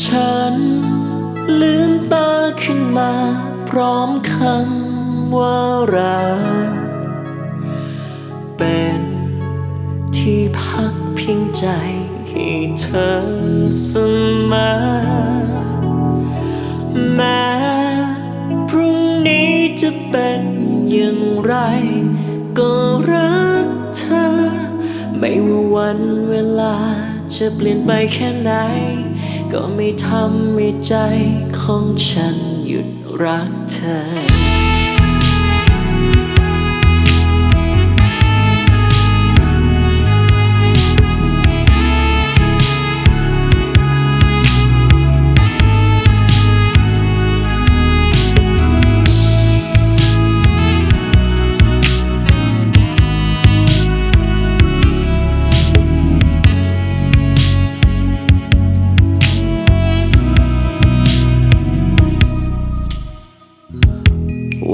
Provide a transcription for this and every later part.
ฉันลืมตาขึ้นมา พร้อมคำว่ารักเป็นที่พักพิงใจให้เธอเสมอแม้พรุ่งนี้จะเป็นอย่างไร ก็รักเธอ ไม่ว่าวันเวลาจะเปลี่ยนไปแค่ไหน ก็ไม่ทำให้ใจของฉันหยุดรักเธอ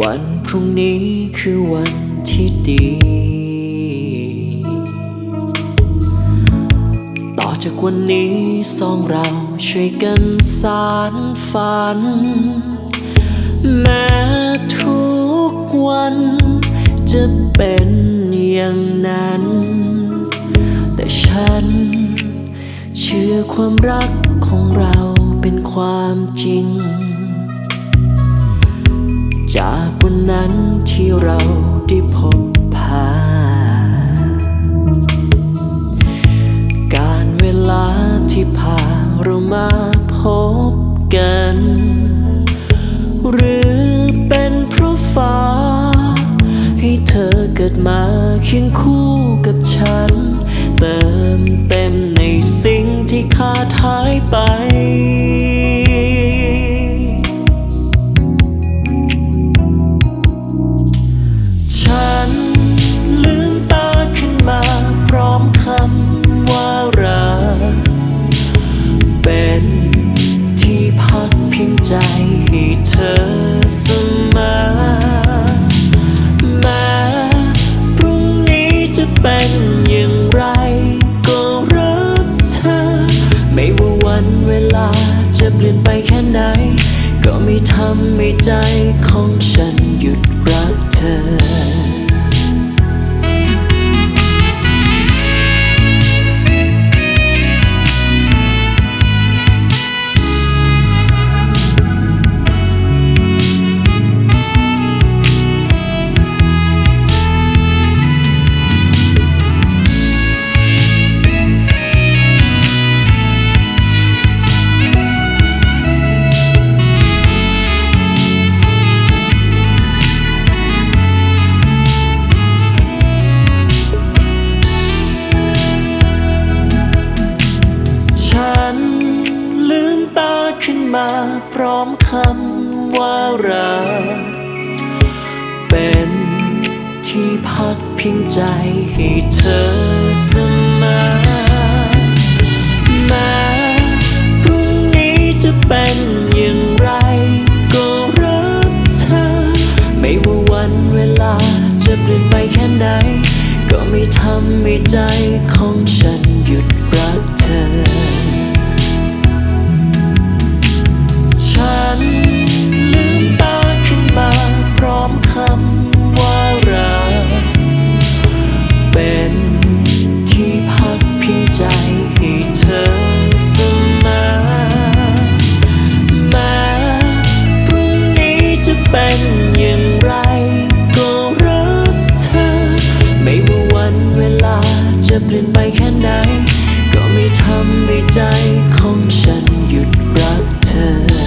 วันพรุ่งนี้คือวันที่ดี ต่อจากวันนี้สองเราช่วยกันสารฝัน แม้ทุกวันจะเป็นอย่างนั้น แต่ฉันเชื่อความรักของเราเป็นความจริง จากวันนั้นที่เราได้พบผ่านการเวลาที่พาเรามาพบกัน หรือเป็นเพราะฟ้า ให้เธอเกิดมาเคียงคู่กับฉัน เติมเต็มในสิ่งที่ขาดหายไป ใจให้เธอเสมอแม้พรุ่งนี้จะเป็นอย่างไร ก็รักเธอ ไม่ว่าวันเวลาจะเปลี่ยนไปแค่ไหน ก็ไม่ทำให้ใจของฉันหยุดรักเธอ พร้อมคำว่ารักเป็นที่พักพิงใจให้เธอเสมอแม้พรุ่งนี้จะเป็นอย่างไร ก็รักเธอ ไม่ว่าวันเวลาจะเปลี่ยนไปแค่ไหน ก็ไม่ทำให้ใจของฉัน เป็นอย่างไร ก็รักเธอ ไม่ว่าวันเวลาจะเปลี่ยนไปแค่ไหน ก็ไม่ทำให้ใจของฉันหยุดรักเธอ